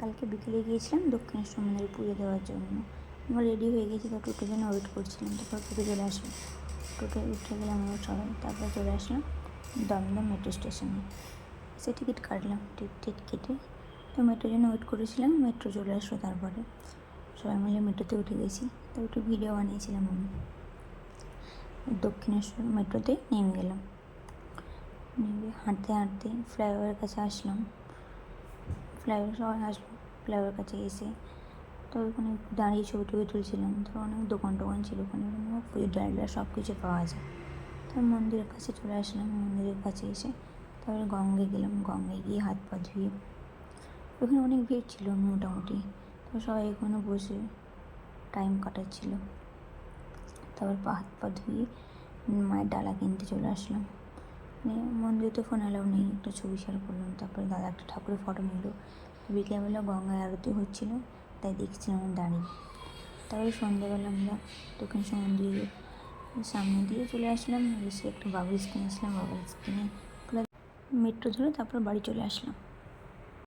কালকে বিকেলে গিয়েছিলাম দক্ষিণেশ্বর মন্দিরে পুজো দেওয়ার জন্য। আমরা রেডি হয়ে গেছি তো টোটোর জন্য ওয়েট করছিলাম। তারপর টোটো চলে আসলো টোটো উঠে গেলাম আমরা সবাই, তারপর চলে আসলাম দমদম মেট্রো স্টেশনে সে টিকিট কাটলাম টিকিট কেটে। তো মেট্রোর জন্য ওয়েট করেছিলাম মেট্রো চলে আসলো তারপরে। সবাই মিলে মেট্রোতে উঠে গেছি। তো একটু ভিডিও বানিয়েছিলাম আমি। দক্ষিণেশ্বর মেট্রোতে নেমে গেলাম। নেমে হাঁটতে হাঁটতে ফ্লাইওভারের কাছে আসলাম। ফ্লাইওভার, সবাই আসলো ফ্লাইওভারের কাছে এসে। তো ওখানে দাঁড়িয়ে ছবি টবি তুলছিলাম। তো অনেক দোকান টোকান ছিল ওখানে। পুজোর ডালা সব কিছু পাওয়া যায়। তো মন্দিরের কাছে চলে আসলাম। মন্দিরের কাছে এসে তারপরে গঙ্গে গেলাম। গঙ্গায় গিয়ে হাত পা ধুয়ে ওখানে অনেক ভিড় ছিল মোটামুটি। তো সবাই ওখানে বসে টাইম কাটাচ্ছিল। তারপর হাত পা ধুয়ে মায়ের ডালা কিনতে চলে আসলাম। যেহেতু ফোন অ্যালাউ নেই, একটা ছবি শেয়ার করলাম, তারপরে দাদা একটা ঠাকুরের ফটো নিল। বিকেলবেলা গঙ্গায় আরতি হচ্ছিল, তাই দেখছিলাম দাঁড়িয়ে। তারপরে সন্ধ্যাবেলা আমরা দক্ষিণ সমুদ্রের সামনে দিয়ে চলে আসলাম, এসে একটা স্কিনে আসলাম বাবুল স্কিনে মেট্রো ধরে তারপর বাড়ি চলে আসলাম।